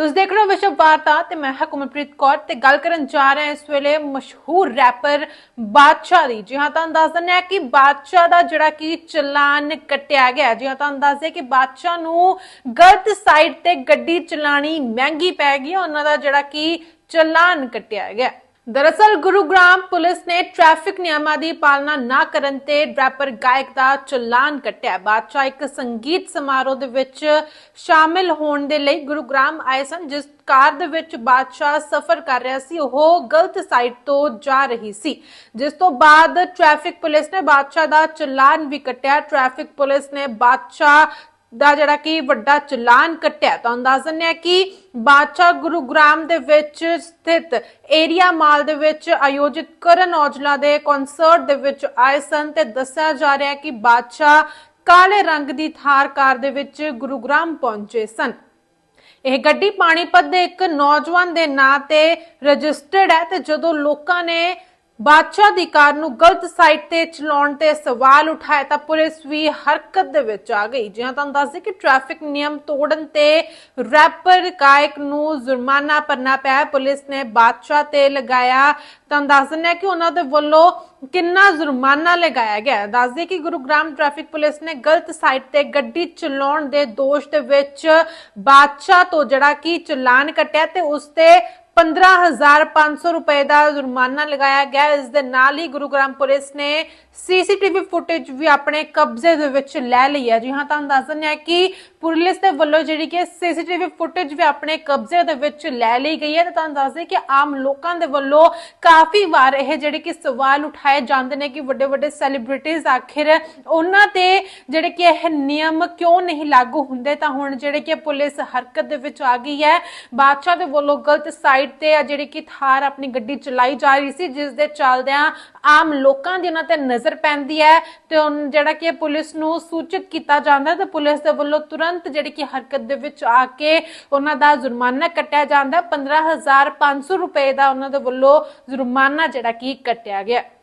ਤੁਸੀਂ ਦੇਖ ਰਹੇ ਹੋ ਵਿਸ਼ਵ ਵਾਰਤਾ ਤੇ ਮੈਂ ਹਾਂ ਕੁਮਲਪ੍ਰੀਤ ਕੌਰ ਤੇ ਗੱਲ ਕਰਨ ਜਾ ਰਹੇ ਹਾਂ ਇਸ ਵੇਲੇ ਮਸ਼ਹੂਰ ਰੈਪਰ ਬਾਦਸ਼ਾਹ ਦੀ। ਜੀ ਹਾਂ, ਤੁਹਾਨੂੰ ਦੱਸ ਦਿੰਦੇ ਹਾਂ ਕਿ ਬਾਦਸ਼ਾਹ ਦਾ ਜਿਹੜਾ ਕਿ ਚਲਾਨ ਕੱਟਿਆ ਗਿਆ ਜੀ ਹਾਂ, ਤੁਹਾਨੂੰ ਦੱਸ ਦਿਆਂ ਕਿ ਬਾਦਸ਼ਾਹ ਨੂੰ ਗਲਤ ਸਾਈਡ ਤੇ ਗੱਡੀ ਚਲਾਣੀ ਮਹਿੰਗੀ ਪੈ ਗਈ ਉਹਨਾਂ ਦਾ ਜਿਹੜਾ ਕਿ ਚਲਾਨ ਕੱਟਿਆ ਗਿਆ ਦਰਅਸਲ ਗੁਰੂਗ੍ਰਾਮ ਪੁਲਿਸ ਨੇ ਟ੍ਰੈਫਿਕ ਨਿਯਮਾਂ ਦੀ ਪਾਲਣਾ ਨਾ ਕਰਨ ਤੇ ਰੈਪਰ ਗਾਇਕ ਦਾ ਚਲਾਨ ਕੱਟਿਆ। ਬਾਦਸ਼ਾਹ ਇੱਕ ਸੰਗੀਤ ਸਮਾਰੋਹ ਦੇ ਵਿੱਚ ਸ਼ਾਮਿਲ ਹੋਣ ਦੇ ਲਈ ਗੁਰੂਗ੍ਰਾਮ ਆਏ ਸਨ, ਜਿਸ ਕਾਰ ਦੇ ਵਿੱਚ ਬਾਦਸ਼ਾਹ ਸਫ਼ਰ ਕਰ ਰਿਹਾ ਸੀ। ਉਹ ਗਲਤ ਸਾਈਡ ਤੋਂ ਜਾ ਰਹੀ ਸੀ, ਜਿਸ ਤੋਂ ਬਾਅਦ ਟ੍ਰੈਫਿਕ ਪੁਲਿਸ ਨੇ ਬਾਦਸ਼ਾਹ ਦਾ ਚਲਾਨ ਵੀ ਕੱਟਿਆ। ਟ੍ਰੈਫਿਕ ਪੁਲਿਸ ਨੇ ਬਾਦਸ਼ਾਹ ਦਾ ਜਿਹੜਾ ਕਿ ਵੱਡਾ ਚਲਾਨ ਕੱਟਿਆ ਤੁਹਾਨੂੰ ਦੱਸ ਦਿੰਦੇ ਕਿ ਬਾਦਸ਼ਾਹ ਗੁਰੂਗ੍ਰਾਮ ਦੇ ਵਿੱਚ ਸਥਿਤ ਏਰੀਆ ਮਾਲ ਦੇ ਵਿੱਚ ਆਯੋਜਿਤ ਕਰਨ ਔਜਲਾ ਦੇ ਕਨਸਰਟ ਦੇ ਵਿੱਚ ਆਏ ਸਨ ਤੇ ਦੱਸਿਆ ਜਾ ਰਿਹਾ ਹੈ ਕਿ ਬਾਦਸ਼ਾਹ ਕਾਲੇ ਰੰਗ ਦੀ ਥਾਰ ਕਾਰ ਦੇ ਵਿੱਚ ਗੁਰੂਗ੍ਰਾਮ ਪਹੁੰਚੇ ਸਨ। ਇਹ ਗੱਡੀ ਪਾਣੀਪਤ ਦੇ ਇੱਕ ਨੌਜਵਾਨ ਦੇ ਨਾਂ ਤੇ ਰਜਿਸਟਰਡ ਹੈ ਤੇ ਜਦੋਂ ਲੋਕਾਂ ਨੇ ਬਾਦਸ਼ਾਹ ਦੀ ਕਾਰ ਨੂੰ ਗਲਤ ਸਾਈਡ ਤੇ ਚਲਾਉਣ ਤੇ ਸਵਾਲ ਉਠਾਏ ਤਾਂ ਪੁਲਿਸ ਵੀ ਹਰਕਤ ਦੇ ਵਿੱਚ ਆ ਗਈ। ਜਿਹਾਂ ਤੁਹਾਨੂੰ ਦੱਸ ਦੇ ਕਿ ਟ੍ਰੈਫਿਕ ਨਿਯਮ ਤੋੜਨ ਤੇ ਰੈਪਰ ਗਾਇਕ ਨੂੰ ਜੁਰਮਾਨਾ ਭਰਨਾ ਪਿਆ। ਪੁਲਿਸ ਨੇ ਬਾਦਸ਼ਾਹ ਤੇ ਲਗਾਇਆ। ਤੁਹਾਨੂੰ ਦੱਸ ਦਿੰਦੇ ਹਾਂ ਕਿ ਉਹਨਾਂ ਦੇ ਵੱਲੋਂ ਕਿੰਨਾ ਜੁਰਮਾਨਾ ਲਗਾਇਆ ਗਿਆ ਹੈ। ਦੱਸ ਦਈਏ ਕਿ ਗੁਰੂਗ੍ਰਾਮ ਟ੍ਰੈਫਿਕ ਪੁਲਿਸ ਨੇ ਗਲਤ ਸਾਈਟ ਤੇ ਗੱਡੀ ਚਲਾਉਣ ਦੇ ਦੋਸ਼ ਦੇ ਵਿੱਚ ਬਾਦਸ਼ਾਹ ਤੋਂ ਜਿਹੜਾ ਕਿ ਚਲਾਨ ਕੱਟਿਆ ਤੇ ਉਸ ਤੇ 15500 ਰੁਪਏ ਦਾ ਜੁਰਮਾਨਾ ਲਗਾਇਆ ਗਿਆ। ਹੈ। ਇਸ ਦੇ ਨਾਲ ਹੀ ਗੁਰੂਗ੍ਰਾਮ ਪੁਲਿਸ ਨੇ ਸੀਸੀਟੀਵੀ ਫੁਟੇਜ ਵੀ ਆਪਣੇ ਕਬਜ਼ੇ ਦੇ ਵਿੱਚ ਲੈ ਲਈ ਹੈ। ਜੀ ਹਾਂ, ਤੁਹਾਨੂੰ ਦੱਸ ਦਿੰਦੇ ਹਾਂ ਕਿ ਪੁਲਿਸ ਦੇ ਵੱਲੋਂ ਜਿਹੜੀ ਕਿ ਸੀਸੀਟੀਵੀ ਫੁਟੇਜ ਵੀ ਆਪਣੇ ਕਬਜ਼ੇ ਦੇ ਵਿੱਚ ਲੈ ਲਈ ਗਈ ਹੈ ਤੇ ਤੁਹਾਨੂੰ ਦੱਸ ਦਈਏ ਕਿ ਆਮ ਲੋਕਾਂ ਦੇ ਵੱਲੋਂ ਕਾਫੀ ਵਾਰ ਇਹ ਜਿਹੜੇ ਕਿ ਸਵਾਲ ਉਠਾਏ ਜਾਂਦੇ ਨੇ ਕਿ ਵੱਡੇ ਵੱਡੇ ਸੈਲੀਬ੍ਰਿਟੀਜ਼ ਆਖਿਰ ਉਹਨਾਂ ਤੇ ਜਿਹੜੇ ਕਿ ਇਹ ਨਿਯਮ ਕਿਉਂ ਨਹੀਂ ਲਾਗੂ ਹੁੰਦੇ? ਤਾਂ ਹੁਣ ਜਿਹੜੇ ਕਿ ਪੁਲਿਸ ਹਰਕਤ ਦੇ ਵਿੱਚ ਆ ਗਈ ਹੈ। ਬਾਦਸ਼ਾਹ ਦੇ ਵੱਲੋਂ ਗਲਤ ਸਾਈਡ ਤੇ ਆ ਜਿਹੜੀ ਕਿ ਥਾਰ ਆਪਣੀ ਗੱਡੀ ਚਲਾਈ ਜਾ ਰਹੀ ਸੀ, ਜਿਸ ਦੇ ਚੱਲਦਿਆਂ ਆਮ ਲੋਕਾਂ ਦੀ ਉਹਨਾਂ ਤੇ ਨਜ਼ਰ ਪੈਂਦੀ ਹੈ ਤੇ ਜਿਹੜਾ ਕਿ ਪੁਲਿਸ ਨੂੰ ਸੂਚਿਤ ਕੀਤਾ ਜਾਂਦਾ ਤੇ ਪੁਲਿਸ ਦੇ ਵੱਲੋਂ ਤੁਰੰਤ ਜਿਹੜੀ ਕਿ ਹਰਕਤ ਦੇ ਵਿੱਚ ਆ ਕੇ ਉਹਨਾਂ ਦਾ ਜੁਰਮਾਨਾ ਕੱਟਿਆ ਜਾਂਦਾ। ਹੈ 15500 ਰੁਪਏ ਦਾ ਉਹਨਾਂ ਦੇ ਵੱਲੋਂ ਜੁਰਮਾਨਾ ਜਿਹੜਾ ਕਿ ਕੱਟਿਆ ਗਿਆ।